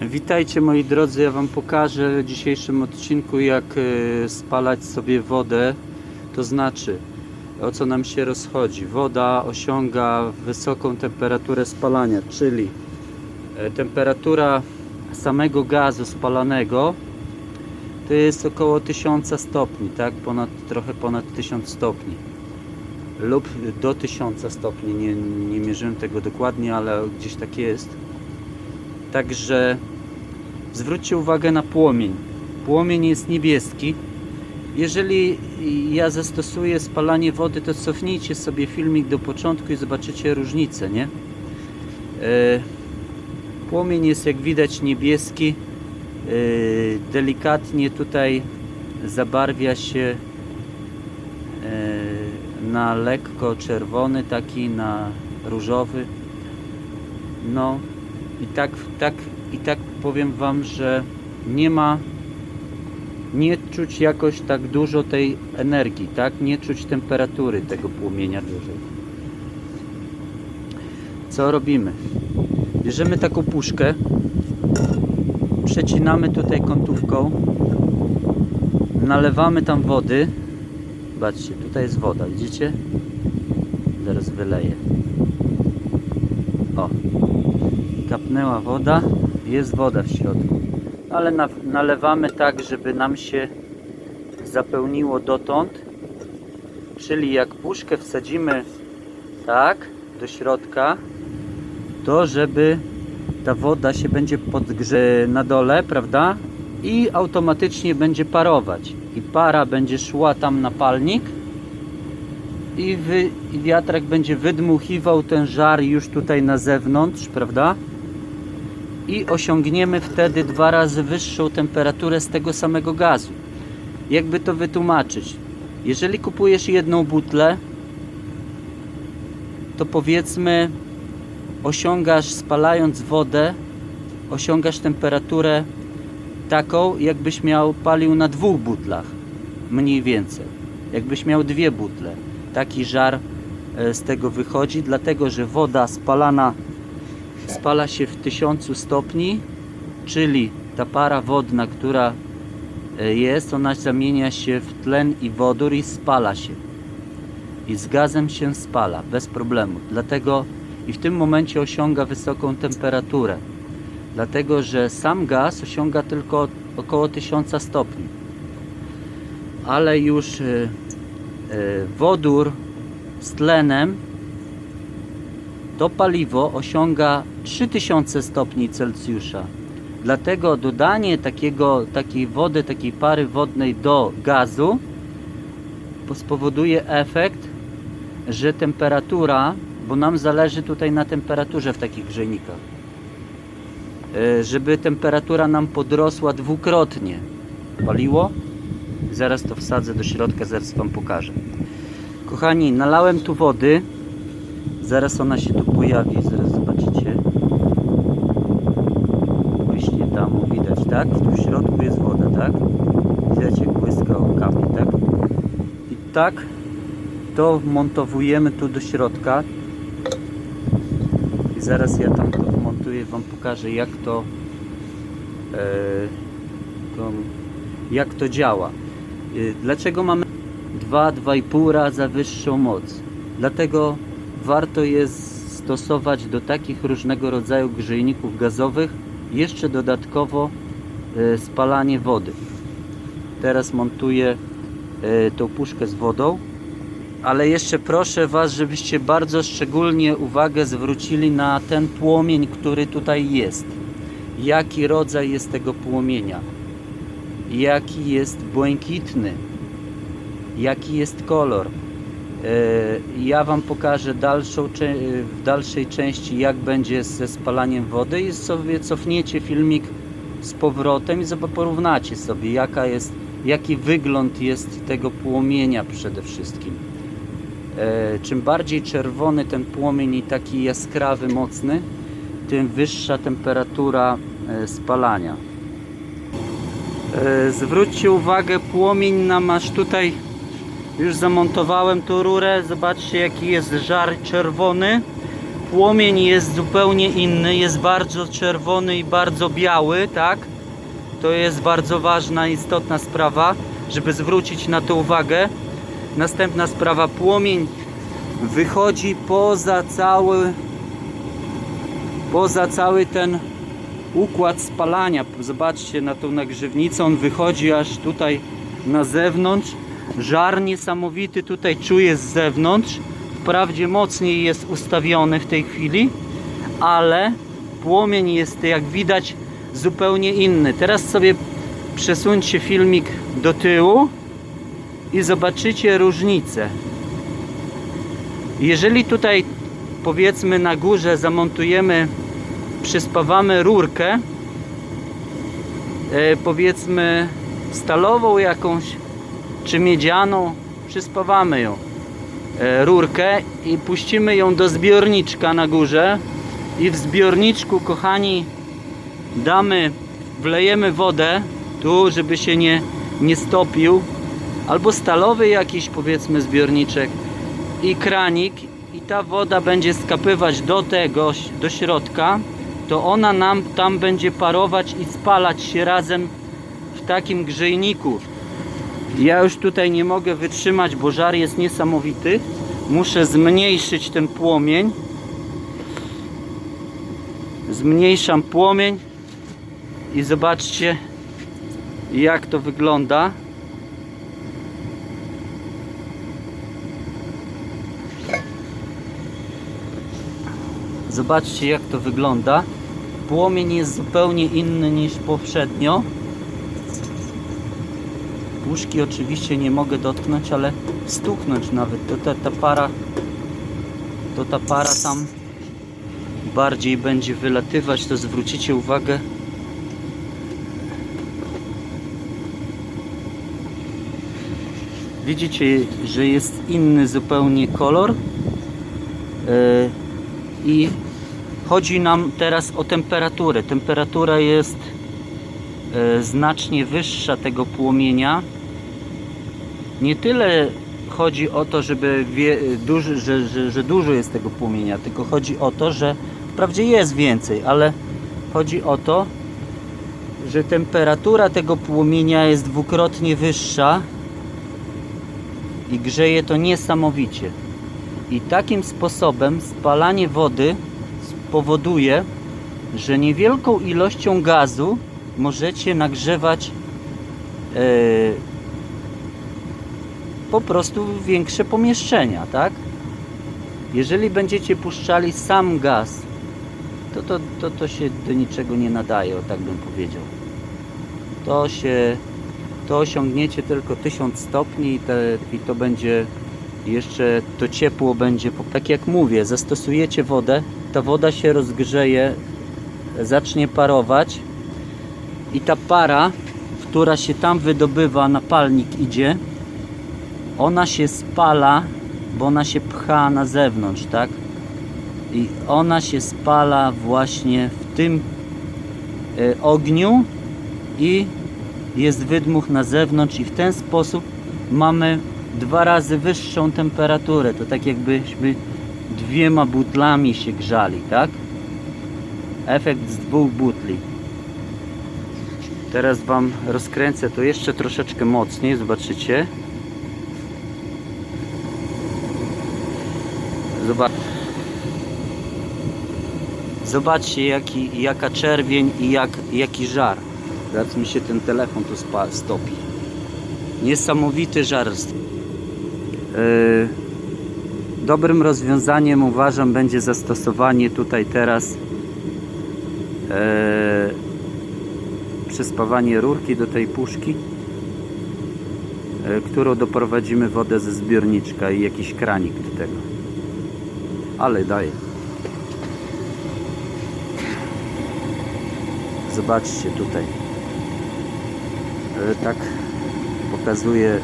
Witajcie moi drodzy, ja Wam pokażę w dzisiejszym odcinku jak e, spalać sobie wodę, to znaczy o co nam się rozchodzi. Woda osiąga wysoką temperaturę spalania, czyli e, temperatura samego gazu spalanego to jest około 1000 stopni, tak? Ponad, trochę ponad 1000 stopni lub do 1000 stopni, nie, nie mierzyłem tego dokładnie, ale gdzieś tak jest. Także zwróćcie uwagę na płomień. Płomień jest niebieski. Jeżeli ja zastosuję spalanie wody, to cofnijcie sobie filmik do początku i zobaczycie różnicę, nie? E, Płomień jest jak widać niebieski. E, Delikatnie tutaj zabarwia się e, na lekko czerwony, taki na różowy. No i tak, tak, i tak powiem Wam, że nie ma, nie czuć jakoś tak dużo tej energii, tak? Nie czuć temperatury tego płomienia dużej. Co robimy? Bierzemy taką puszkę, przecinamy tutaj kątówką, nalewamy tam wody. Zobaczcie, tutaj jest woda, widzicie? Zaraz wyleję. O, kapnęła woda, jest woda w środku. Ale na, nalewamy tak, żeby nam się zapełniło dotąd. Czyli jak puszkę wsadzimy tak do środka, to żeby ta woda się będzie podgrze na dole, prawda? I automatycznie będzie parować. I para będzie szła tam na palnik i, wy, i wiatrak będzie wydmuchiwał ten żar już tutaj na zewnątrz, prawda? I osiągniemy wtedy dwa razy wyższą temperaturę z tego samego gazu. Jakby to wytłumaczyć? Jeżeli kupujesz jedną butlę, to powiedzmy osiągasz spalając wodę, osiągasz temperaturę taką, jakbyś miał palił na dwóch butlach, mniej więcej. Jakbyś miał dwie butle. Taki żar e, z tego wychodzi, dlatego że woda spalana spala się w 1000 stopni, czyli ta para wodna, która e, jest, ona zamienia się w tlen i wodór i spala się. I z gazem się spala, bez problemu. Dlatego i w tym momencie osiąga wysoką temperaturę. Dlatego, że sam gaz osiąga tylko około 1000 stopni. Ale już e, e, wodór z tlenem to paliwo osiąga 3000 stopni Celsjusza. Dlatego dodanie takiego, takiej wody, takiej pary wodnej do gazu spowoduje efekt, że temperatura, bo nam zależy tutaj na temperaturze w takich grzejnikach, e, żeby temperatura nam podrosła dwukrotnie. Paliło? Zaraz to wsadzę do środka, zaraz Wam pokażę. Kochani, nalałem tu wody. Zaraz ona się tu pojawi, zaraz zobaczycie. Właśnie tam widać, tak? W środku jest woda, tak? Widać jak błyska kamień, tak? I tak to wmontowujemy tu do środka. I zaraz ja tam to wmontuję, Wam pokażę jak to, e, to jak to działa. E, Dlaczego mamy 2-2,5 raza wyższą moc? Dlatego warto jest stosować do takich różnego rodzaju grzejników gazowych jeszcze dodatkowo spalanie wody. Teraz montuję e, tą puszkę z wodą, ale jeszcze proszę Was, żebyście bardzo szczególnie uwagę zwrócili na ten płomień, który tutaj jest. Jaki rodzaj jest tego płomienia? Jaki jest błękitny? Jaki jest kolor? E, Ja Wam pokażę dalszą, w dalszej części, jak będzie ze spalaniem wody i sobie cofniecie filmik z powrotem i porównacie sobie, jaka jest, jaki wygląd jest tego płomienia przede wszystkim. E, Czym bardziej czerwony ten płomień i taki jaskrawy, mocny, tym wyższa temperatura e, spalania. E, Zwróćcie uwagę, płomień nam aż tutaj już zamontowałem tą rurę. Zobaczcie jaki jest żar czerwony. Płomień jest zupełnie inny, jest bardzo czerwony i bardzo biały, tak? To jest bardzo ważna, istotna sprawa, żeby zwrócić na to uwagę. Następna sprawa, płomień wychodzi poza cały poza cały ten układ spalania. Zobaczcie na tą nagrzewnicę, on wychodzi aż tutaj na zewnątrz. Żar niesamowity tutaj czuję z zewnątrz. Wprawdzie mocniej jest ustawiony w tej chwili, ale płomień jest jak widać zupełnie inny. Teraz sobie przesuńcie filmik do tyłu i zobaczycie różnicę. Jeżeli tutaj powiedzmy na górze zamontujemy, przyspawamy rurkę, e, powiedzmy stalową jakąś, czy miedzianą, przyspawamy ją, rurkę i puścimy ją do zbiorniczka na górze. I w zbiorniczku, kochani, damy, wlejemy wodę tu, żeby się nie, nie stopił, albo stalowy jakiś powiedzmy zbiorniczek i kranik. I ta woda będzie skapywać do tego, do środka, to ona nam tam będzie parować i spalać się razem w takim grzejniku. Ja już tutaj nie mogę wytrzymać, bo żar jest niesamowity. Muszę zmniejszyć ten płomień. Zmniejszam płomień i zobaczcie jak to wygląda. Zobaczcie jak to wygląda. Płomień jest zupełnie inny niż poprzednio. Puszki oczywiście nie mogę dotknąć, ale stuknąć nawet. To ta, ta para to ta para tam bardziej będzie wylatywać, to zwrócicie uwagę. Widzicie, że jest inny zupełnie kolor. Yy, i chodzi nam teraz o temperaturę. Temperatura jest e, znacznie wyższa tego płomienia. Nie tyle chodzi o to, żeby wie, duży, że, że, że dużo jest tego płomienia, tylko chodzi o to, że wprawdzie jest więcej, ale chodzi o to, że temperatura tego płomienia jest dwukrotnie wyższa i grzeje to niesamowicie. I takim sposobem spalanie wody spowoduje, że niewielką ilością gazu możecie nagrzewać e, po prostu większe pomieszczenia, tak? Jeżeli będziecie puszczali sam gaz, to to, to, to się do niczego nie nadaje, o tak bym powiedział. To się, to osiągniecie tylko 1000 stopni i, te, i to będzie jeszcze to ciepło będzie, tak jak mówię, zastosujecie wodę, ta woda się rozgrzeje, zacznie parować i ta para, która się tam wydobywa, na palnik idzie, ona się spala, bo ona się pcha na zewnątrz, tak? I ona się spala właśnie w tym e, ogniu i jest wydmuch na zewnątrz i w ten sposób mamy dwa razy wyższą temperaturę. To tak jakbyśmy dwiema butlami się grzali, tak? Efekt z dwóch butli. Teraz Wam rozkręcę to jeszcze troszeczkę mocniej, zobaczycie. Zobacz. Zobaczcie jaki, jaka czerwień i jak, jaki żar. Zaraz mi się ten telefon tu stopi. Niesamowity żar. Yy, Dobrym rozwiązaniem uważam będzie zastosowanie tutaj teraz yy, przyspawanie rurki do tej puszki, yy, którą doprowadzimy wodę ze zbiorniczka i jakiś kranik do tego. Ale daje. Zobaczcie tutaj. Yy, tak pokazuje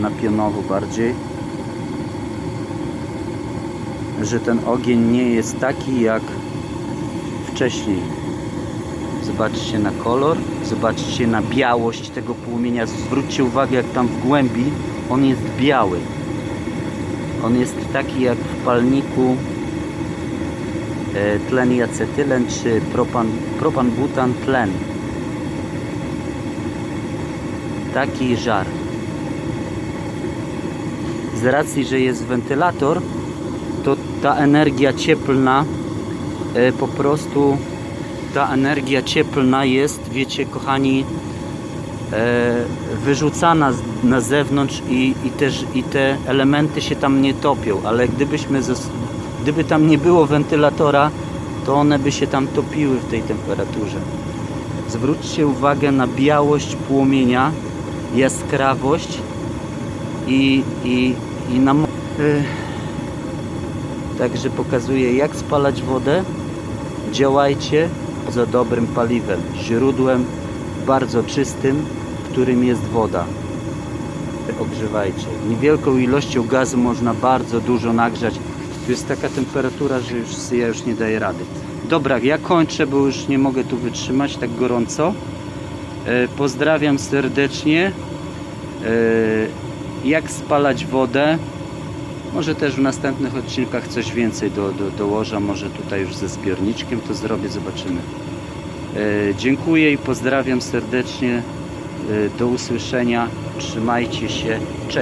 na pionowo bardziej że ten ogień nie jest taki jak wcześniej. Zobaczcie na kolor, zobaczcie na białość tego płomienia. Zwróćcie uwagę, jak tam w głębi on jest biały. On jest taki jak w palniku e, tlen i acetylen czy propan, propan-butan tlen. Taki żar. Z racji, że jest wentylator, to ta energia cieplna e, po prostu ta energia cieplna jest, wiecie kochani, e, wyrzucana na zewnątrz i, i, też, i te elementy się tam nie topią, ale gdybyśmy gdyby tam nie było wentylatora, to one by się tam topiły w tej temperaturze. Zwróćcie uwagę na białość płomienia, jaskrawość i, i, i na y, Także pokazuję jak spalać wodę. Działajcie za dobrym paliwem, źródłem bardzo czystym, którym jest woda. Ogrzewajcie. Niewielką ilością gazu można bardzo dużo nagrzać. Tu jest taka temperatura, że już ja już nie daję rady. Dobra, ja kończę, bo już nie mogę tu wytrzymać tak gorąco. E, Pozdrawiam serdecznie. E, Jak spalać wodę? Może też w następnych odcinkach coś więcej do, do, dołożę. Może tutaj już ze zbiorniczkiem to zrobię, zobaczymy. E, Dziękuję i pozdrawiam serdecznie. E, Do usłyszenia. Trzymajcie się. Cześć.